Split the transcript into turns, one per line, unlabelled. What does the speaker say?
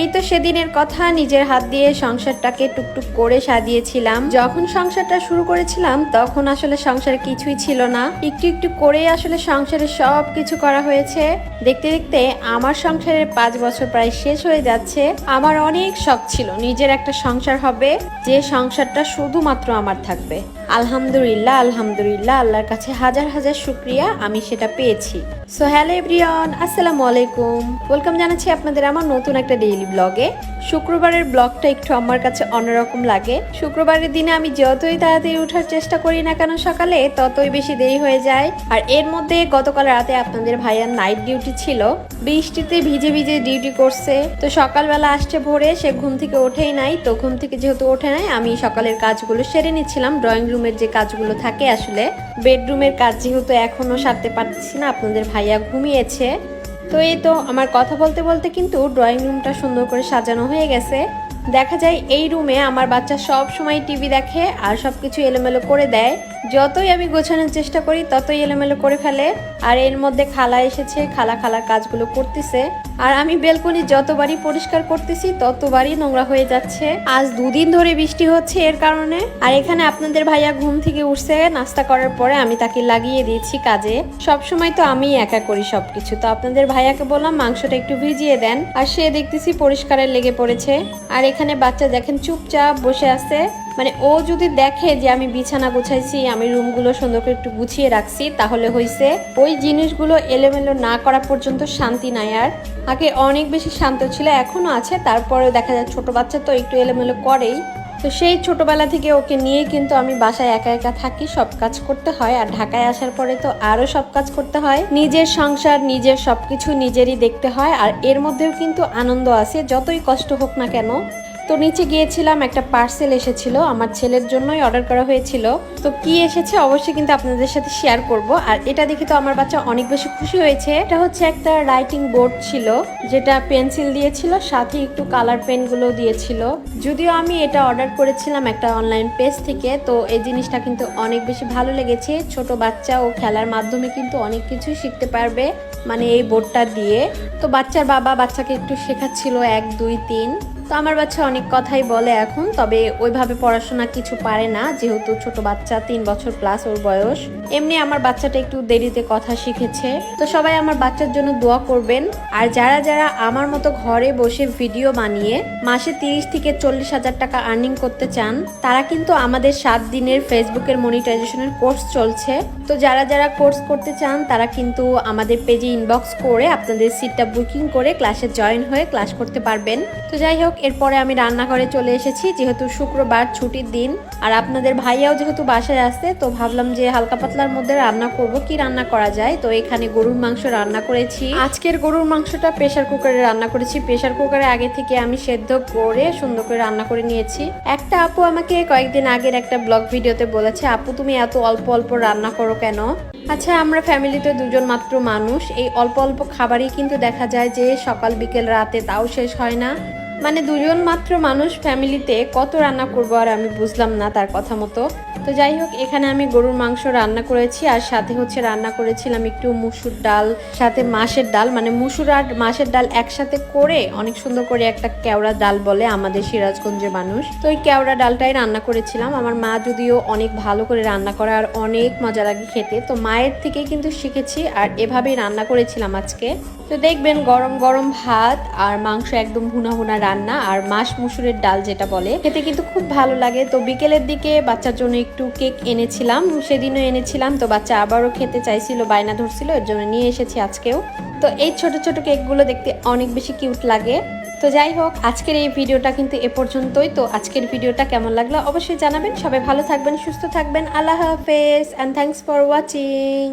এই তো সেদিনের কথা, নিজের হাত দিয়ে সংসারটাকে টুকটুক করে সাজিয়েছিলাম। যখন সংসারটা শুরু করেছিলাম, তখন আসলে সংসারে কিছুই ছিল না। একটু একটু করে আসলে সংসারে সব কিছু করা হয়েছে। দেখতে দেখতে আমার সংসারের পাঁচ বছর প্রায় শেষ হয়ে যাচ্ছে। আমার অনেক শখ ছিল, নিজের একটা সংসার হবে, যে সংসারটা শুধুমাত্র আমার থাকবে। আলহামদুলিল্লাহ আলহামদুলিল্লাহ, আল্লাহর কাছে হাজার হাজার শুক্রিয়া, আমি সেটা পেয়েছি। সো হ্যালো এভরিওয়ান আসসালামু আলাইকুম। ওয়েলকাম জানাচ্ছি আপনাদের আমার নতুন একটা ডেইলি ব্লগে। শুক্রবারের ব্লগটা একটু আমার কাছে অন্যরকম লাগে। শুক্রবারের দিনে আমি যতই তাড়াতাড়ি ওঠার চেষ্টা করি না কেন সকালে ততই বেশি দেরি হয়ে যায়। আর এর মধ্যে গতকাল রাতে আপনাদের ভাইয়ার নাইট ডিউটি ছিল। বৃষ্টিতে ভিজে ভিজে ডিউটি করছে। তো সকালবেলা আসছে ভোরে, সে ঘুম থেকে ওঠেই নাই। তো ঘুম থেকে যেহেতু ওঠে নাই, আমি সকালের কাজগুলো সেরে নিচ্ছিলাম। ড্রয়িং রুমের যে কাজগুলো থাকে আসলে। বেডরুমের কাজ যেহেতু এখনও সারতে পারতেছি না, আপনাদের ভাইয়া ঘুমিয়েছে। তো এই তো আমার কথা বলতে বলতে কিন্তু ড্রয়িং রুমটা সুন্দর করে সাজানো হয়ে গেছে। দেখা যায় এই রুমে আমার বাচ্চা সব সময় টিভি দেখে আর সব কিছু এলোমেলো করে দেয়। যতই আমি গোছানোর চেষ্টা করি, ততই এলোমেলো করে ফেলে। আর এর মধ্যে খালা এসেছে, খালা খালার কাজগুলো করতেছে। আর আমি বেলকনি যতবারই পরিষ্কার করতেছি, ততবারই নোংরা হয়ে যাচ্ছে। আজ দুদিন ধরে বৃষ্টি হচ্ছে এর কারণে। আর এখানে আপনাদের ভাইয়া ঘুম থেকে উঠছে, নাস্তা করার পরে আমি তাকে লাগিয়ে দিয়েছি কাজে। সব সময় তো আমি একা করি সবকিছু। তো আপনাদের ভাইয়াকে বললাম মাংসটা একটু ভিজিয়ে দেন। আর সে দেখতেছি পরিষ্কারের লেগে পড়েছে। আর এখানে বাচ্চা দেখেন চুপচাপ বসে আছে। মানে ও যদি দেখে যে আমি বিছানা গুছাইছি, আমি রুমগুলো সুন্দর করে একটু গুছিয়ে রাখছি, তাহলে হইছে ওই জিনিসগুলো এলোমেলো না করা পর্যন্ত শান্তি নাই আর। আগে অনেক বেশি শান্ত ছিল, এখনও আছে, তারপরে দেখা যায় ছোট বাচ্চা তো একটু এলোমেলো করেই। তো সেই ছোটবেলা থেকে ওকে নিয়ে কিন্তু আমি বাসায় একা একা থাকি, সব কাজ করতে হয়। আর ঢাকায় আসার পরে তো আরও সব কাজ করতে হয়। নিজের সংসার, নিজের সব কিছু নিজেরই দেখতে হয়। আর এর মধ্যেও কিন্তু আনন্দ আছে, যতই কষ্ট হোক না কেন। তো নিচে গিয়েছিলাম, একটা পার্সেল এসেছিল, আমার ছেলের জন্যই অর্ডার করা হয়েছিল। তো কি এসেছে অবশ্যই কিন্তু আপনাদের সাথে শেয়ার করব। আর এটা দেখে তো আমার বাচ্চা অনেক বেশি খুশি হয়েছে। এটা হচ্ছে একটা রাইটিং বোর্ড ছিল, যেটা পেন্সিল দিয়েছিল, সাথে একটু কালার পেনগুলো দিয়েছিল। যদিও আমি এটা অর্ডার করেছিলাম একটা অনলাইন পেজ থেকে, তো এই জিনিসটা কিন্তু অনেক বেশি ভালো লেগেছে। ছোট বাচ্চা ও খেলার মাধ্যমে কিন্তু অনেক কিছুই শিখতে পারবে। মানে এই বোর্ডটা দিয়ে। তো বাচ্চার বাবা বাচ্চাকে একটু শেখাচ্ছিল এক, দুই, তিন। তো আমার বাচ্চা অনেক কথাই বলে এখন, তবে ওইভাবে পড়াশোনা কিছু পারে না, যেহেতু ছোট বাচ্চা, তিন বছর প্লাস ওর বয়স। এমনি আমার বাচ্চাটা একটু দেরিতে কথা শিখেছে। তো সবাই আমার বাচ্চার জন্য দোয়া করবেন। আর যারা যারা আমার মতো ঘরে বসে ভিডিও বানিয়ে মাসে তিরিশ থেকে চল্লিশ হাজার টাকা আর্নিং করতে চান, তারা কিন্তু আমাদের সাত দিনের ফেসবুকের মনিটাইজেশনের কোর্স চলছে। তো যারা যারা কোর্স করতে চান, তারা কিন্তু আমাদের পেজে ইনবক্স করে আপনাদের সিটটা বুকিং করে ক্লাসে জয়েন হয়ে ক্লাস করতে পারবেন। তো যাই হোক, এরপরে আমি রান্নাঘরে চলে এসেছি, যেহেতু শুক্রবার ছুটির দিন, আর আপনাদের ভাইয়াও যেহেতু বাসায় আসছে তো ভাবলাম যে হালকা পাতলার মধ্যে রান্না করব, কি রান্না করা যায়? তো এখানে গরুর মাংস রান্না করেছি। আজকের গরুর মাংসটা প্রেসার কুকারে রান্না করেছি। প্রেসার কুকারে আগে থেকে আমি সেদ্ধ করে সুন্দর করে রান্না করে নিয়েছি। একটা আপু আমাকে কয়েকদিন আগের একটা ব্লগ ভিডিওতে বলেছে, আপু, তুমি এত অল্প অল্প রান্না করো কেন? আচ্ছা আমরা ফ্যামিলিতে দুজন মাত্র মানুষ এই অল্প অল্প খাবারই কিন্তু দেখা যায় যে সকাল বিকেল রাতে তাও শেষ হয় না। মানে দুজন মাত্র মানুষ ফ্যামিলিতে কত রান্না করব আর আমি বুঝলাম না তার কথা মতো। তো যাই হোক, এখানে আমি গরুর মাংস রান্না করেছি, আর সাথে হচ্ছে রান্না করেছিলাম একটু মুসুর ডাল, সাথে মাছের ডাল মানে মুসুর আর মাছের ডাল একসাথে করে অনেক সুন্দর করে একটা কেওড়া ডাল বলে আমাদের সিরাজগঞ্জের মানুষ। তো ওই কেওড়া ডালটাই রান্না করেছিলাম। আমার মা যদিও অনেক ভালো করে রান্না করে আর অনেক মজা লাগে খেতে, তো মায়ের থেকেই কিন্তু শিখেছি, আর এভাবেই রান্না করেছিলাম আজকে। তো দেখবেন গরম গরম ভাত আর মাংস একদম ভুনা ভুনা রান্না আর মাস মুসুরের ডাল যেটা বলে, খেতে কিন্তু খুব ভালো লাগে। তো বিকেলের দিকে বাচ্চার জন্য একটু কেক এনেছিলাম, সেদিনও এনেছিলাম। তো বাচ্চা আবারও খেতে চাইছিল, বায়না ধরছিল, এর জন্য নিয়ে এসেছি আজকেও। তো এই ছোট ছোট কেকগুলো দেখতে অনেক বেশি কিউট লাগে। তো যাই হোক, আজকের এই ভিডিওটা কিন্তু এ পর্যন্তই। তো আজকের ভিডিওটা কেমন লাগল অবশ্যই জানাবেন। সবাই ভালো থাকবেন, সুস্থ থাকবেন। আল্লাহ হাফেজ অ্যান্ড থ্যাংকস ফর ওয়াচিং